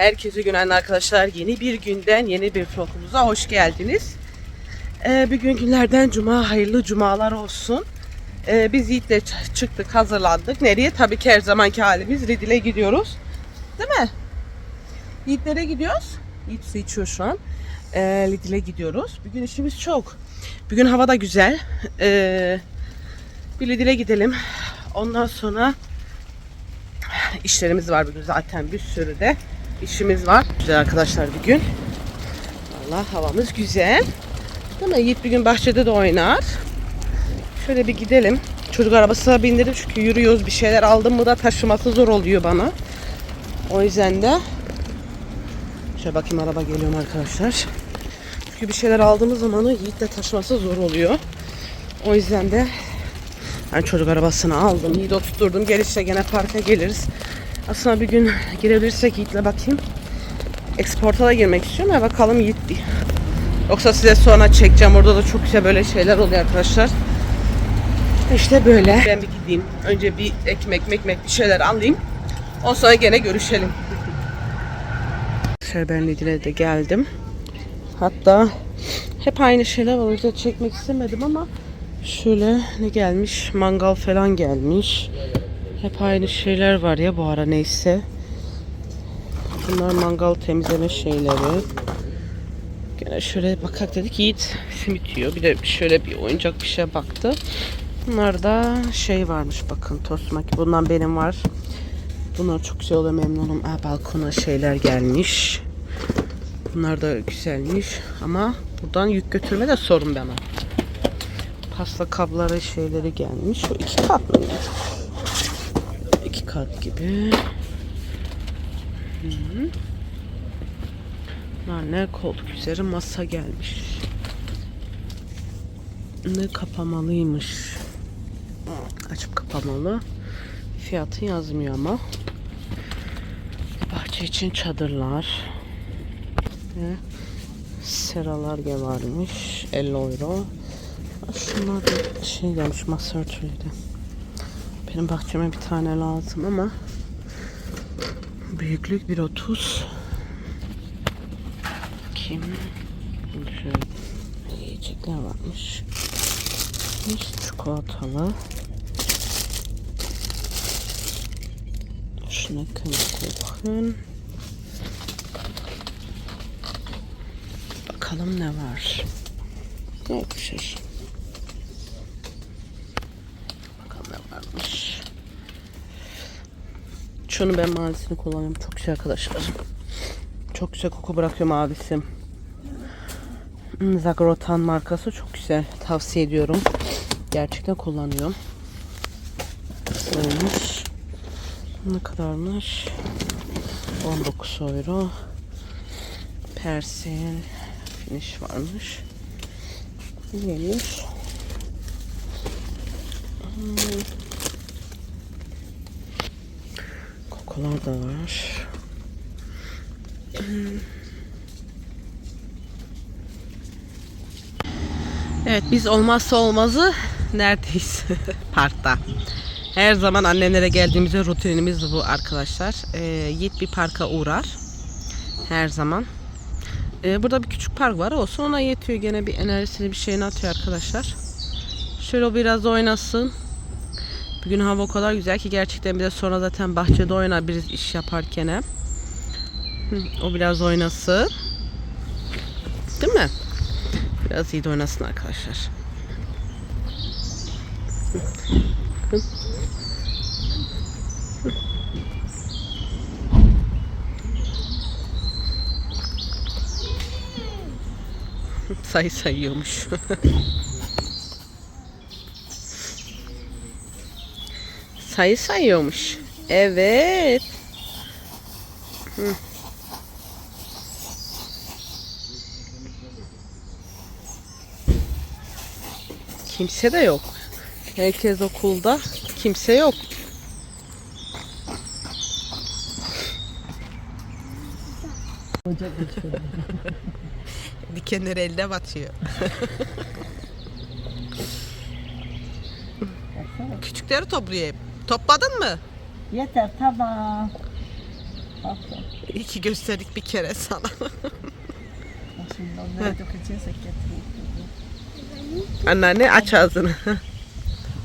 Herkese günaydın arkadaşlar. Yeni bir günden yeni bir vlogumuza hoş geldiniz. Ee, bugün günlerden cuma hayırlı cumalar olsun. Ee, biz Yiğit'le çıktık hazırlandık. Nereye? Tabii ki her zamanki halimiz Ridil'e gidiyoruz. Değil mi? Yiğitlere gidiyoruz. Yiğit su içiyor şu an. Ee, Lidl'e gidiyoruz. Bugün işimiz çok. Bugün hava da güzel. Ee, bir Lidl'e gidelim. Ondan sonra işlerimiz var bugün zaten bir sürü de işimiz var. Güzel arkadaşlar bugün. Valla havamız güzel. Değil? Yiğit bir gün bahçede de oynar. Şöyle bir gidelim. Çocuk arabasına bindirdim çünkü yürüyoruz bir şeyler aldım mı da taşıması zor oluyor bana. O yüzden de şöyle bakayım araba geliyor arkadaşlar. Çünkü bir şeyler aldığımız zaman da Yiğit'le taşıması zor oluyor. O yüzden de ben çocuk arabasını aldım. Yiğit'i oturtturdum. Gelirse gene parka geliriz. Aslında bir gün girebilirsek Yiğit'le bakayım. Export'a da girmek istiyorum ya bakalım Yiğit bir. Yoksa size sonra çekeceğim. Orada da çok güzel böyle şeyler oluyor arkadaşlar. İşte böyle. Ben bir gideyim. Önce bir ekmek mekmek bir şeyler alayım. Ondan sonra gene görüşelim. Ben Lidl'e de geldim. Hatta hep aynı şeyler var. Çekmek istemedim ama şöyle ne gelmiş? Mangal falan gelmiş. Hep aynı şeyler var ya bu ara neyse. Bunlar mangal temizleme şeyleri. Gene şöyle bakak dedik Yiğit simit yiyor. Bir de şöyle bir oyuncak bir şey baktı. Bunlar da şey varmış bakın tost maki. Bundan benim var. Bunlar çok güzel oluyor memnunum. Aa, balkona şeyler gelmiş. Bunlar da güzelmiş ama buradan yük götürme de sorun bana. Pasta kabları şeyleri gelmiş. O iki kat mı? Kat gibi. Bunlar ne koltuk üzeri masa gelmiş. Ne kapamalıymış. Açıp kapamalı. Fiyatı yazmıyor ama. Bahçe için çadırlar. Ve seralar varmış. 50 euro. Şunlar da şey gelmiş masa örtülüydü. Benim bahçeme bir tane lazım ama büyüklük 1.30 Kim? Şöyle yiyecekler varmış. Hiç çikolatalı. Şuna Kuchen. Bakalım ne var. Yok bir şey. Bakalım ne varmış. Şunu ben mavisini kullanıyorum. Çok güzel arkadaşlar. Çok güzel koku bırakıyor mavisi. Zagrotan markası çok güzel. Tavsiye ediyorum. Gerçekten kullanıyorum. Neymiş? Ne kadarmış? 19 euro. Persil finish varmış. Neymiş? Hmm. Kokular da var. Evet biz olmazsa olmazı neredeyiz? Parkta. Her zaman annemlere geldiğimizde rutinimiz bu arkadaşlar. Ee, Yiğit bir parka uğrar. Her zaman. Ee, burada bir küçük park var olsun ona yetiyor gene bir enerjisini bir şeyini atıyor arkadaşlar. Şöyle biraz oynasın. Bugün hava o kadar güzel ki gerçekten bir de sonra zaten bahçede oynayabiliriz iş yaparken. O biraz oynasın. Değil mi? Biraz iyi de oynasın arkadaşlar. Sayı sayıyormuş. Sayı sayıyormuş. Evet. Hı. Kimse de yok. Herkes okulda. Kimse yok. Dikenleri elde batıyor. Küçükleri topluyor hep. Topladın mı? Yeter tamam. Haklı. İyi ki gösterdik bir kere sana. Bak Şimdi onları dökeceksek getireyim. Anneanne aç ağzını.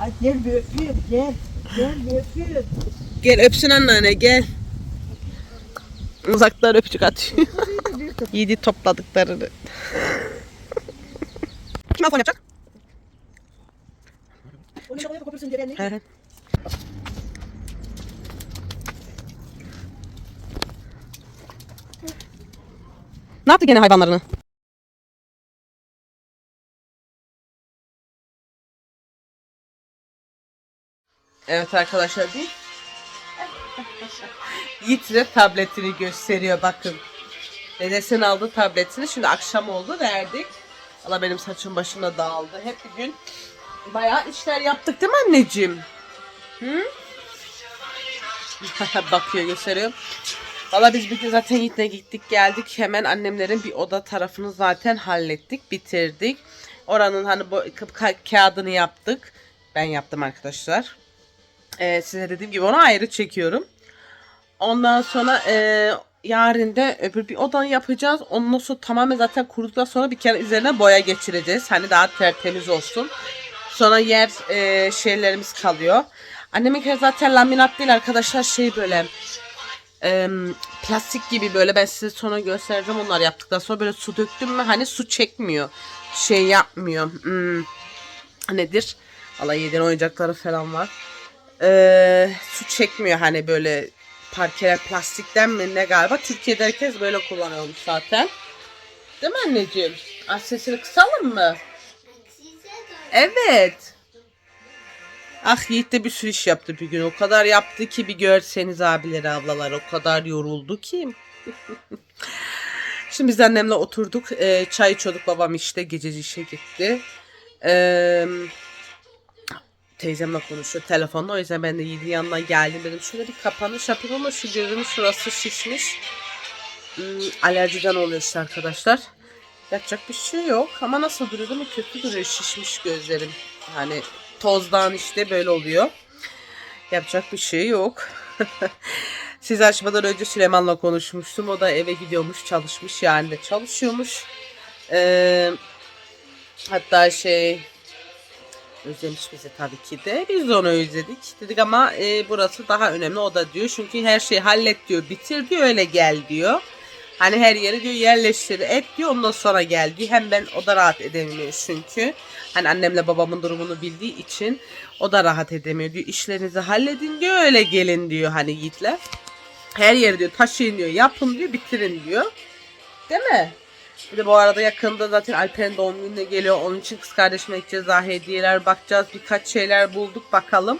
Ay gel bir öpeyim gel. Gel bir öpeyim. gel öpsün anneanne gel. Uzaktan öpücük atıyor. Yedi topladıklarını. Kim son yapacak? Onu şuraya koparırsın diye ben Ne yaptı gene hayvanlarını? Evet arkadaşlar bir Yiğit'e tabletini gösteriyor bakın. Dedesinin aldı tabletini. Şimdi akşam oldu verdik. Allah benim saçım başına dağıldı. Hep bir gün bayağı işler yaptık değil mi anneciğim? Hı? Bakıyor gösteriyor. Valla biz bir gün zaten Yiğit'le gittik geldik. Hemen annemlerin bir oda tarafını zaten hallettik. Bitirdik. Oranın hani bu ka- kağıdını yaptık. Ben yaptım arkadaşlar. Ee, size dediğim gibi onu ayrı çekiyorum. Ondan sonra e, yarın da öbür bir odanı yapacağız. Ondan sonra tamamen zaten kuruduktan sonra bir kere üzerine boya geçireceğiz. Hani daha tertemiz olsun. Sonra yer e, şeylerimiz kalıyor. Annemin zaten laminat değil arkadaşlar şey böyle e, plastik gibi böyle ben size sonra göstereceğim onlar yaptıktan sonra böyle su döktüm mü hani su çekmiyor. Şey yapmıyor. Hmm, nedir? Valla yediğin oyuncakları falan var. E, su çekmiyor hani böyle parkeler plastikten mi ne galiba. Türkiye'de herkes böyle kullanıyormuş zaten. Değil mi anneciğim? Az sesini kısalım mı? Evet. Ah Yiğit de bir sürü iş yaptı bir gün. O kadar yaptı ki bir görseniz abileri ablalar. O kadar yoruldu ki. Şimdi biz annemle oturduk. Ee, çay içiyorduk. Babam işte gececi işe gitti. Ee, teyzemle konuşuyor telefonla. O yüzden ben de Yiğit'in yanına geldim. Dedim şöyle bir kapanış yapayım ama şu gözümün şurası şişmiş. Hmm, alerjiden oluyor işte arkadaşlar. Yapacak bir şey yok ama nasıl duruyor değil mi? Kötü duruyor şişmiş gözlerim. Hani tozdan işte böyle oluyor. Yapacak bir şey yok. Siz açmadan önce Süleyman'la konuşmuştum. O da eve gidiyormuş, çalışmış yani de çalışıyormuş. Ee, hatta şey özlemiş bizi tabii ki de. Biz de onu özledik. Dedik ama e, burası daha önemli o da diyor. Çünkü her şeyi hallet diyor, bitir diyor, öyle gel diyor. Hani her yeri diyor yerleştir et diyor ondan sonra gel diyor. Hem ben o da rahat edemiyor çünkü. Hani annemle babamın durumunu bildiği için o da rahat edemiyor diyor. İşlerinizi halledin diyor öyle gelin diyor hani Yiğit'le. Her yeri diyor taşıyın diyor yapın diyor bitirin diyor. Değil mi? Bir de bu arada yakında zaten Alper'in doğum gününe geliyor. Onun için kız kardeşime gideceğiz daha hediyeler bakacağız. Birkaç şeyler bulduk bakalım.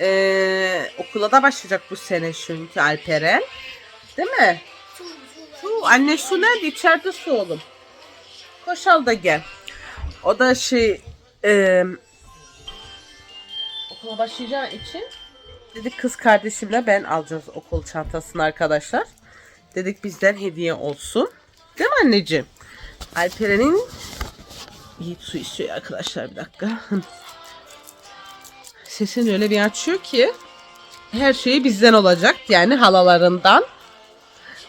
Ee, okula da başlayacak bu sene çünkü Alperen. Değil mi? Anne su nerede? İçeride su oğlum. Koş al da gel. O da şey e, okula başlayacağı için dedik kız kardeşimle ben alacağız okul çantasını arkadaşlar. Dedik bizden hediye olsun. Değil mi anneciğim? Alperen'in Yiğit su istiyor arkadaşlar bir dakika. Sesini öyle bir açıyor ki her şeyi bizden olacak yani halalarından.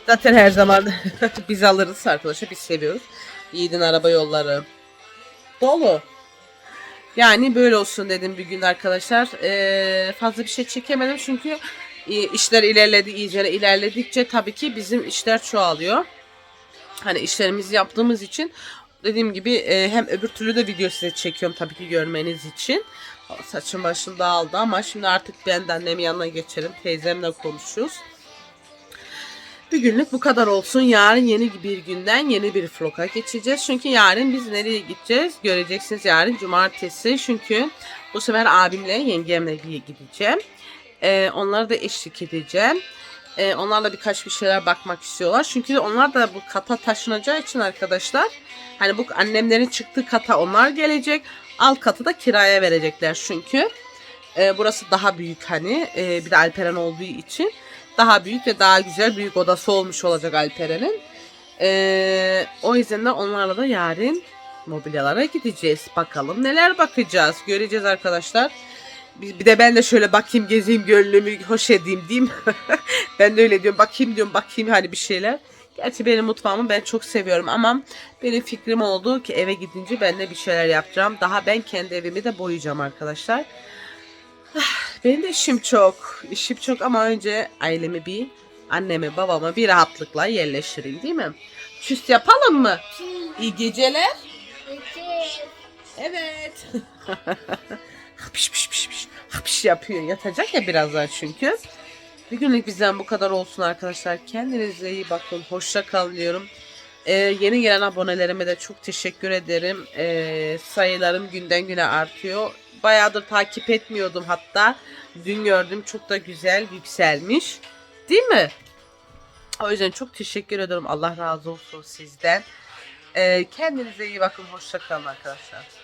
Zaten her zaman biz alırız arkadaşlar. Biz seviyoruz. Yiğit'in araba yolları dolu. Yani böyle olsun dedim bir gün arkadaşlar. Ee, fazla bir şey çekemedim çünkü e, işler ilerledi iyice ilerledikçe tabii ki bizim işler çoğalıyor. Hani işlerimizi yaptığımız için dediğim gibi e, hem öbür türlü de video size çekiyorum tabii ki görmeniz için. Saçım başım dağıldı ama şimdi artık ben de annemin yanına geçerim. Teyzemle konuşuyoruz. Bir günlük bu kadar olsun. Yarın yeni bir günden yeni bir vloga geçeceğiz. Çünkü yarın biz nereye gideceğiz? Göreceksiniz yarın cumartesi. Çünkü bu sefer abimle yengemle gideceğim. Ee, onlara da eşlik edeceğim. Ee, onlarla birkaç bir şeyler bakmak istiyorlar. Çünkü onlar da bu kata taşınacağı için arkadaşlar. Hani bu annemlerin çıktığı kata onlar gelecek. Alt katı da kiraya verecekler çünkü. Ee, burası daha büyük hani. Ee, bir de Alperen olduğu için daha büyük ve daha güzel büyük odası olmuş olacak Alperen'in. Ee, o yüzden de onlarla da yarın mobilyalara gideceğiz. Bakalım neler bakacağız. Göreceğiz arkadaşlar. Bir, bir de ben de şöyle bakayım gezeyim gönlümü hoş edeyim diyeyim. ben de öyle diyorum bakayım diyorum bakayım hani bir şeyler. Gerçi benim mutfağımı ben çok seviyorum ama benim fikrim oldu ki eve gidince ben de bir şeyler yapacağım. Daha ben kendi evimi de boyayacağım arkadaşlar. Benim de işim çok. İşim çok ama önce ailemi bir, annemi babamı bir rahatlıkla yerleştireyim değil mi? Küst yapalım mı? İyi geceler. Evet. piş piş piş piş. Piş yapıyor. Yatacak ya birazdan çünkü. Bir günlük bizden bu kadar olsun arkadaşlar. Kendinize iyi bakın. Hoşça kalın diyorum. Ee, yeni gelen abonelerime de çok teşekkür ederim. Ee, sayılarım günden güne artıyor. Bayağıdır takip etmiyordum hatta. Dün gördüm çok da güzel yükselmiş. Değil mi? O yüzden çok teşekkür ederim. Allah razı olsun sizden. Ee, kendinize iyi bakın. Hoşça kalın arkadaşlar.